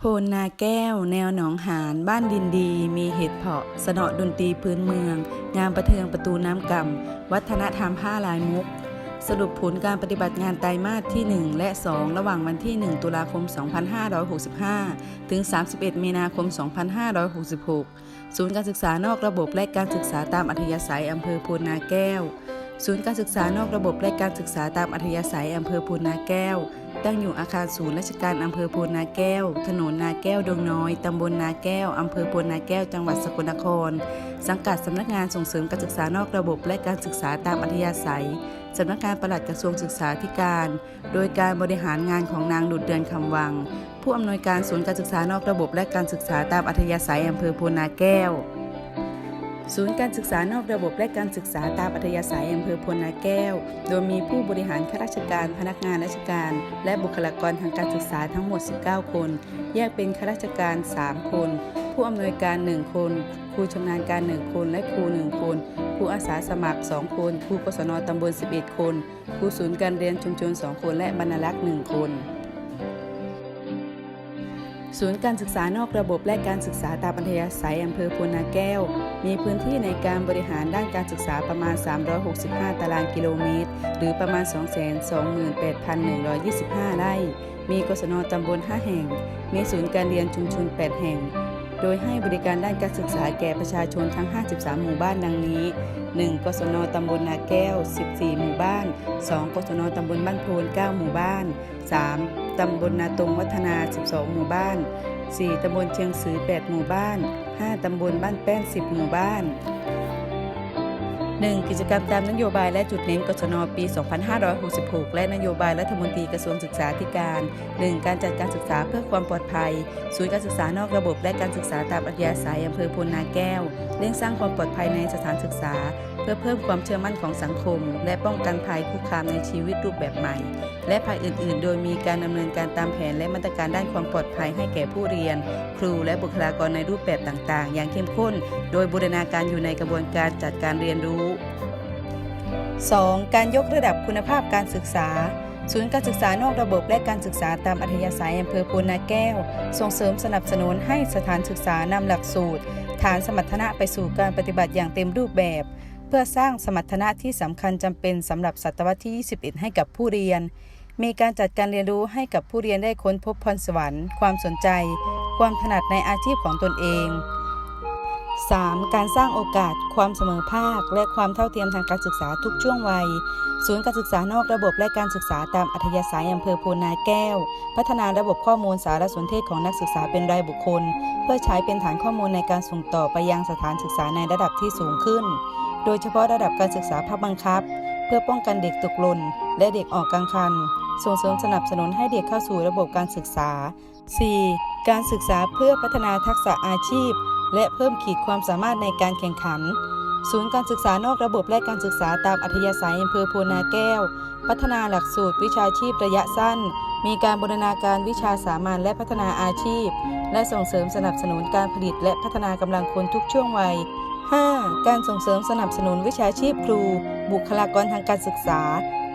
โพนนาแก้ว แนวหนองหานบ้านดินดี มีเห็ดเพาะ สนอดนตรีพื้นเมือง งานประเทืองประตูน้ำกำวัฒนธรรมผ้าลายมุก สรุปผลการปฏิบัติงานไตรมาสที่ 1 และ 2 ระหว่างวันที่ 1 ตุลาคม 2565 ถึง 31 มีนาคม 2566 ศูนย์การศึกษานอกระบบและการศึกษาตามอัธยาศัยอำเภอโพนนาแก้ว ศูนย์การศึกษานอกระบบและการศึกษาตามอัธยาศัยอำเภอพนนาแก้ว ตั้งอยู่อาคารศูนย์ราชการอำเภอพนนาแก้ว ถนนนาแก้วดงน้อย ตำบลนาแก้วอำเภอพนนาแก้ว จังหวัดสกลนคร สังกัดสำนักงานส่งเสริมการศึกษานอกระบบและการศึกษาตามอัธยาศัยสำนักงานปลัดกระทรวงศึกษาธิการ โดยการบริหารงานของนางดุดเดือนคำวัง ผู้อำนวยการศูนย์การศึกษานอกระบบและการศึกษาตามอัธยาศัยอำเภอพนนาแก้ว ศูนย์การศึกษานอกระบบและการศึกษาตามอัธยาศัยอำเภอพลนาแก้ว โดยมีผู้บริหารข้าราชการพนักงานราชการ และบุคลากรทางการศึกษาทั้งหมด 19 คน แยกเป็นข้าราชการ 3 คน ผู้อำนวยการ 1 คน ครูชำนาญการ 1 คน และครู 1 คนครูอาสาสมัคร 2 คน ครูกศนตำบล 11 คน ครูศูนย์การเรียนชุมชน 2 คน และบรรณารักษ์ 1 คน ศูนย์การศึกษานอกระบบและการศึกษาตามอัธยาศัยอำเภอพนาแก้ว มีพื้นที่ในการบริหารด้านการศึกษาประมาณ 365 ตารางกิโลเมตร หรือประมาณ 228,125 ไร่ มีกศนตำบล 5 แห่ง มีศูนย์การเรียนชุมชน 8 แห่ง โดยให้บริการด้านการศึกษาแก่ประชาชนทั้ง 53 หมู่บ้านดังนี้ 1. กศนตำบลนาแก้ว 14 หมู่บ้าน 2. กศนตำบลบ้านโพน 9 หมู่บ้าน 3. ตำบลนาตรงวัฒนา 12 หมู่บ้าน 4. ตำบลเชียงสือ 8 หมู่บ้าน 5. ตำบลบ้านแป้น 10 หมู่บ้าน 1. กิจกรรมตามนโยบายและจุดเน้นกศนปี 2566 และนโยบายรัฐมนตรีกระทรวงศึกษาธิการ 1. การจัดการศึกษาเพื่อความปลอดภัย ศูนย์การศึกษานอกระบบและการศึกษาตามอัธยาศัยอำเภอพลนาแก้ว เร่งสร้างความปลอดภัยในสถานศึกษา เพื่อเพิ่มความเชื่อมั่นของสังคม และป้องกันภัยคุกคามในชีวิตรูปแบบใหม่ และภัยอื่น ๆ โดยมีการดำเนินการตามแผนและมาตรการด้านความปลอดภัยให้แก่ผู้เรียน ครูและบุคลากรในรูปแบบต่าง ๆ อย่างเข้มข้น โดยบูรณาการอยู่ในกระบวนการจัดการเรียนรู้ 2. การยกระดับคุณภาพการศึกษา ศูนย์การศึกษานอกระบบและการศึกษาตามอัธยาศัยอำเภอปูนาแก้ว ส่งเสริมสนับสนุนให้สถานศึกษานำหลักสูตร ฐานสมรรถนะไปสู่การปฏิบัติอย่างเต็มรูปแบบ เพื่อสร้างสมรรถนะที่สำคัญจำเป็นสำหรับศตวรรษที่ 21 ให้กับผู้เรียน มีการจัดการเรียนรู้ให้กับผู้เรียนได้ค้นพบพรสวรรค์ ความสนใจ ความถนัดในอาชีพของตนเอง 3. การสร้างโอกาส ความเสมอภาค และความเท่าเทียมทางการศึกษาทุกช่วงวัย ศูนย์การศึกษานอกระบบและการศึกษาตามอัธยาศัยอำเภอโพนาแก้ว พัฒนาระบบข้อมูลสารสนเทศของนักศึกษาเป็นรายบุคคล เพื่อใช้เป็นฐานข้อมูลในการส่งต่อไปยังสถานศึกษาในระดับที่สูงขึ้น โดยเฉพาะระดับการศึกษาภาคบังคับ เพื่อป้องกันเด็กตกหล่นและเด็กออกกลางคัน ส่งเสริมสนับสนุนให้เด็กเข้าสู่ระบบการศึกษา 4. การศึกษาเพื่อพัฒนาทักษะอาชีพ และเพิ่มขีดความสามารถในการแข่งขัน ศูนย์การศึกษานอกระบบและการศึกษาตามอัธยาศัยอำเภอโพนาแก้ว พัฒนาหลักสูตรวิชาชีพระยะสั้น มีการบูรณาการวิชาสามัญและพัฒนาอาชีพ และส่งเสริมสนับสนุนการผลิตและพัฒนากำลังคนทุกช่วงวัย 5. การส่งเสริมสนับสนุนวิชาชีพครู บุคลากรทางการศึกษา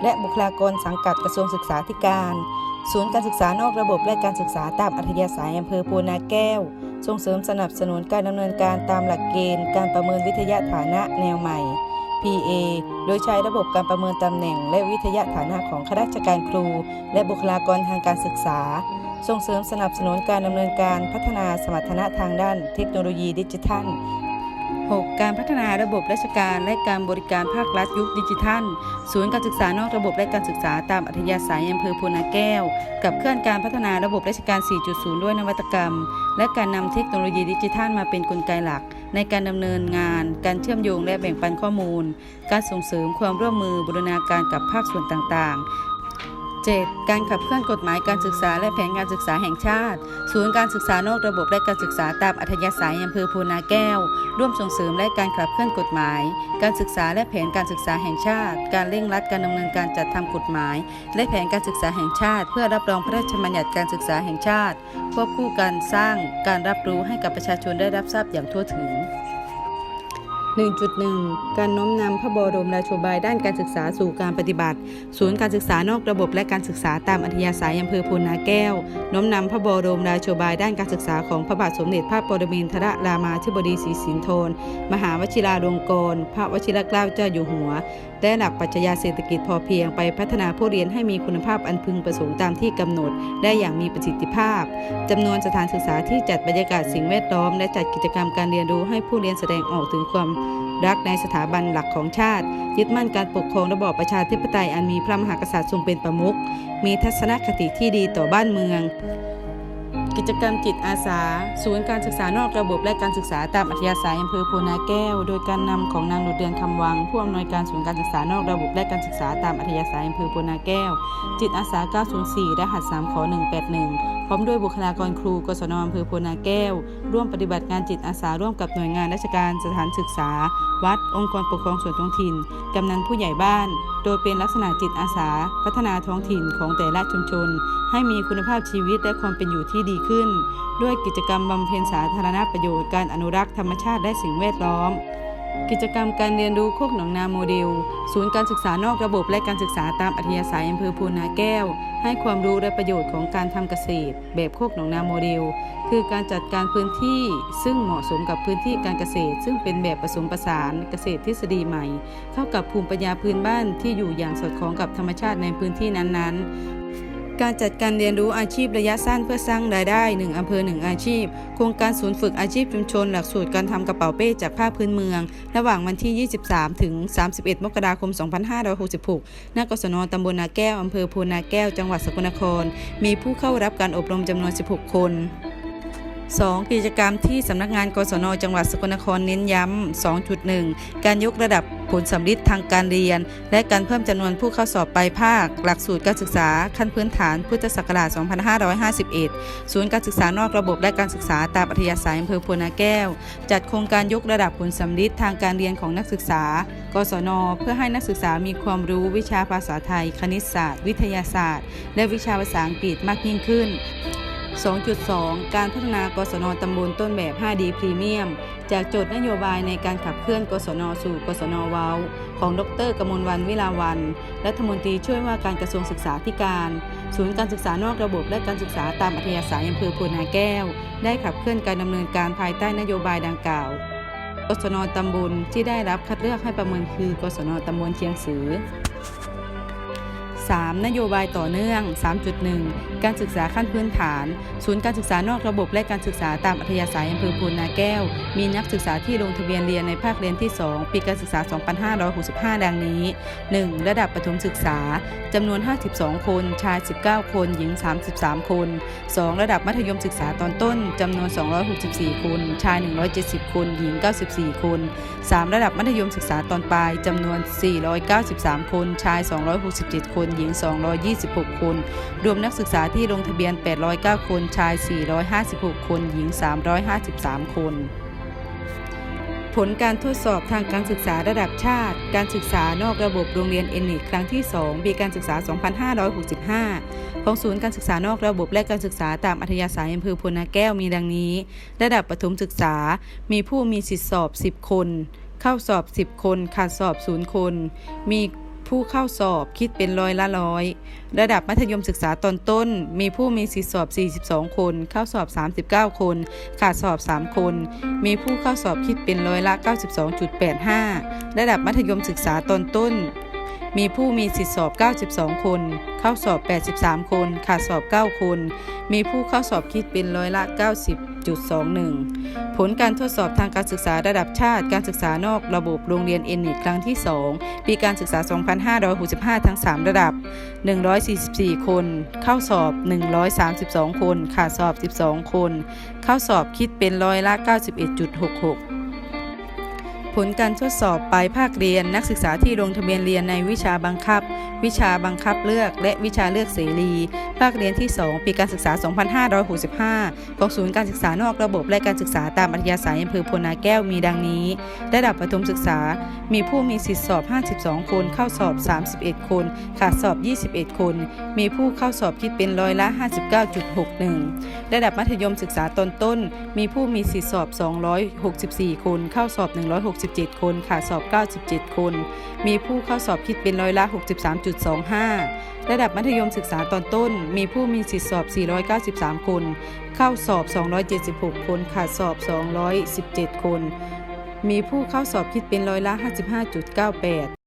และบุคลากรสังกัดกระทรวงศึกษาธิการ ศูนย์การศึกษานอกระบบและการศึกษาตามอัธยาศัยอำเภอโพนาแก้ว ส่งเสริมสนับสนุนการดำเนินการตามหลักเกณฑ์ การประเมินวิทยาฐานะแนวใหม่ PA โดยใช้ระบบการประเมินตำแหน่ง และวิทยาฐานะของข้าราชการครู และบุคลากรทางการศึกษา ส่งเสริมสนับสนุนการดำเนินการพัฒนาสมรรถนะทางด้านเทคโนโลยีดิจิทัล 6. การพัฒนาระบบราชการและการบริการภาครัฐยุคดิจิทัล ศูนย์การศึกษานอกระบบและการศึกษาตามอัธยาศัยอำเภอโพนาแก้ว กับเคลื่อนการพัฒนาระบบราชการ 4.0 ด้วยนวัตกรรม และการนำเทคโนโลยีดิจิทัลมาเป็นกลไกหลัก ในการดำเนินงาน การเชื่อมโยงและแบ่งปันข้อมูล การส่งเสริมความร่วมมือบูรณาการกับภาคส่วนต่างๆ 7. การขับเคลื่อนกฎหมายการศึกษาและแผนการศึกษาแห่งชาติ ศูนย์การศึกษานอกระบบและการศึกษาตามอัธยาศัยอำเภอโพนาแก้ว ร่วมส่งเสริมและการขับเคลื่อนกฎหมาย การศึกษาและแผนการศึกษาแห่งชาติ การเร่งรัดการดำเนินการจัดทำกฎหมาย และแผนการศึกษาแห่งชาติ เพื่อรับรองพระราชบัญญัติการศึกษาแห่งชาติควบคู่การสร้างการรับรู้ให้กับประชาชนได้รับทราบอย่างทั่วถึง 1.1 การน้อมนำพระบรมราโชบายด้านการศึกษาสู่การปฏิบัติ ศูนย์การศึกษานอกระบบและการศึกษาตามอัธยาศัยอำเภอพูนาแก้ว น้อมนำพระบรมราโชบายด้านการศึกษาของพระบาทสมเด็จพระปรมินทรรามาธิบดีศรีสินธรมหาวชิราลงกรณ์พระวชิรเกล้าเจ้าอยู่หัวและหลักปรัชญาเศรษฐกิจพอเพียงไปพัฒนาผู้เรียนให้มีคุณภาพอันพึงประสงค์ตามที่กำหนด ได้อย่างมีประสิทธิภาพจำนวนสถานศึกษาที่จัดบรรยากาศสิ่งแวดล้อม และจัดกิจกรรมการเรียนรู้ให้ผู้เรียนแสดงออกถึงความ รักในสถาบันหลักของชาติ ยึดมั่นการปกครองระบอบประชาธิปไตยอันมีพระมหากษัตริย์ทรงเป็นประมุขมีทัศนคติที่ดีต่อบ้านเมือง กิจกรรมจิตอาสา ศูนย์การศึกษานอกระบบและการศึกษาตามอัธยาศัยอำเภอโพนาแก้ว โดยการนำของนางหนุดเดือนคำวัง ผู้อำนวยการศูนย์การศึกษานอกระบบและการศึกษาตามอัธยาศัยอำเภอโพนาแก้ว จิตอาสา 904รหัส3ขอ181 พร้อมด้วยบุคลากรครู กศนอำเภอโพนาแก้ว ร่วมปฏิบัติงานจิตอาสาร่วมกับหน่วยงานราชการสถานศึกษา วัดองค์กรปกครองส่วนท้องถิ่นกำนันผู้ใหญ่บ้าน โดยเป็นลักษณะจิตอาสา พัฒนาท้องถิ่นของแต่ละชุมชน ให้มีคุณภาพชีวิตและความเป็นอยู่ที่ดีขึ้น ด้วยกิจกรรมบำเพ็ญสาธารณประโยชน์การอนุรักษ์ธรรมชาติและสิ่งแวดล้อม กิจกรรมการเรียนรู้โคกหนองนาโมเดล ศูนย์การศึกษานอกระบบและการศึกษาตามอัธยาศัยอำเภอพูนาแก้ว ให้ความรู้และประโยชน์ของการทำเกษตร แบบโคกหนองนาโมเดล คือการจัดการพื้นที่ ซึ่งเหมาะสมกับพื้นที่การเกษตร ซึ่งเป็นแบบผสมผสานเกษตรทฤษฎีใหม่ เข้ากับภูมิปัญญาพื้นบ้านที่อยู่อย่างสอดคล้องกับธรรมชาติในพื้นที่นั้นๆ การจัดการเรียนรู้อาชีพระยะสั้นเพื่อสร้างรายได้ 1 อำเภอ 1 อาชีพ โครงการศูนย์ฝึกอาชีพชุมชน หลักสูตรการทำกระเป๋าเป้จากผ้าพื้นเมือง ระหว่างวันที่ 23 ถึง 31 มกราคม 2566 ณ กศนตำบลนาแก้ว อำเภอโพนาแก้ว จังหวัดสกลนคร มีผู้เข้ารับการอบรมจำนวน 16 คน 2. กิจกรรมที่สำนักงานกศนจังหวัดสกลนครเน้นย้ำ 2.1 การยกระดับผลสำลิดทางการเรียน และการเพิ่มจำนวนผู้เข้าสอบปลายภาค หลักสูตรการศึกษาขั้นพื้นฐานพุทธศักราช 2551 ศูนย์การศึกษานอกระบบและการศึกษาตามอัธยาศัยอำเภอพวนาแก้ว จัดโครงการยกระดับผลสำลิดทางการเรียนของนักศึกษากศน เพื่อให้นักศึกษามีความรู้วิชาภาษาไทย คณิตศาสตร์ วิทยาศาสตร์ และวิชาภาษาอังกฤษมากยิ่งขึ้น 2.2 การพัฒนากศนตำบลต้นแบบ 5D พรีเมียม จากโจทย์นโยบายในการขับเคลื่อนกศนสู่กศนเว้า ของดรกมลวันวิลาวันรัฐมนตรีช่วยว่าการกระทรวงศึกษาธิการ ศูนย์การศึกษานอกระบบและการศึกษาตามอัธยาศัยอำเภอพูนาแก้ว ได้ขับเคลื่อนการดำเนินการภายใต้นโยบายดังกล่าว กศนตำบลที่ได้รับคัดเลือกให้ประเมินคือกศนตำบลเชียงสือ 3. นโยบายต่อเนื่อง 3.1 การศึกษาขั้นพื้นฐาน ศูนย์การศึกษานอกระบบและการศึกษาตามอัธยาศัยอำเภอพูนนาแก้ว มีนักศึกษาที่ลงทะเบียนเรียนในภาคเรียนที่ 2 ปีการศึกษา 2565 ดังนี้ 1. ระดับประถมศึกษาจำนวน 52 คน ชาย 19 คน หญิง 33 คน 2. ระดับมัธยมศึกษาตอนต้นจำนวน 264 คน ชาย 170 คน หญิง 94 คน 3. ระดับมัธยมศึกษาตอนปลายจำนวน 493 คน ชาย 267 คน หญิง 226 คน รวมนักศึกษาที่ลงทะเบียน 809 คน ชาย 456 คน หญิง 353 คน ผลการทดสอบทางการศึกษาระดับชาติ การศึกษานอกระบบโรงเรียนเอนิครั้งที่ 2 ปีการศึกษา 2565 ของศูนย์การศึกษานอกระบบและการศึกษาตามอัธยาศัยอำเภอพลนาแก้วมีดังนี้ ระดับประถมศึกษา มีผู้มีสิทธิสอบ 10 คน เข้าสอบ 10 คน ขาดสอบ 0 คน มี ผู้เข้าสอบคิดเป็นร้อยละร้อย ระดับมัธยมศึกษาตอนต้น มีผู้มีสิทธิสอบ 42 คน เข้าสอบ 39 คน ขาดสอบ 3 คน มีผู้เข้าสอบคิดเป็นร้อยละ 92.85 ระดับมัธยมศึกษาตอนต้น มีผู้มีสิทธิสอบ 92 คน เข้าสอบ 83 คน ขาดสอบ 9 คน มีผู้เข้าสอบคิดเป็นร้อยละ 10.21 ผลการทดสอบทางการศึกษาระดับชาติ การศึกษานอกระบบโรงเรียนเอนิครั้งที่ 2 ปีการศึกษา 2565 ทั้ง 3 ระดับ 144 คน เข้าสอบ 132 คน ขาดสอบ 12 คน เข้าสอบคิดเป็นร้อยละ 91.66 ผลการทดสอบปลายภาคเรียนนักศึกษาที่ลงทะเบียนเรียนในวิชาบังคับ วิชาบังคับเลือก และวิชาเลือกเสรี ภาคเรียนที่ 2 ปีการศึกษา 2565 ของศูนย์การศึกษานอกระบบและการศึกษาตามอัธยาศัยอำเภอพลนาแก้วมีดังนี้ ระดับประถมศึกษา มีผู้มีสิทธิสอบ 52 คน เข้าสอบ 31 คน ขาดสอบ 21 คน มีผู้เข้าสอบคิดเป็นร้อยละ 59.61 ระดับมัธยมศึกษาตอนต้น มีผู้มีสิทธิสอบ 264 คน เข้าสอบ 160 67 คนขาดสอบ 97 คน มีผู้เข้าสอบคิดเป็นร้อยละ 63.25 ระดับมัธยมศึกษาตอนต้น มีผู้มีสิทธิสอบ 493 คน เข้าสอบ 276 คนขาดสอบ 217 คน มีผู้เข้าสอบคิดเป็นร้อยละ 55.98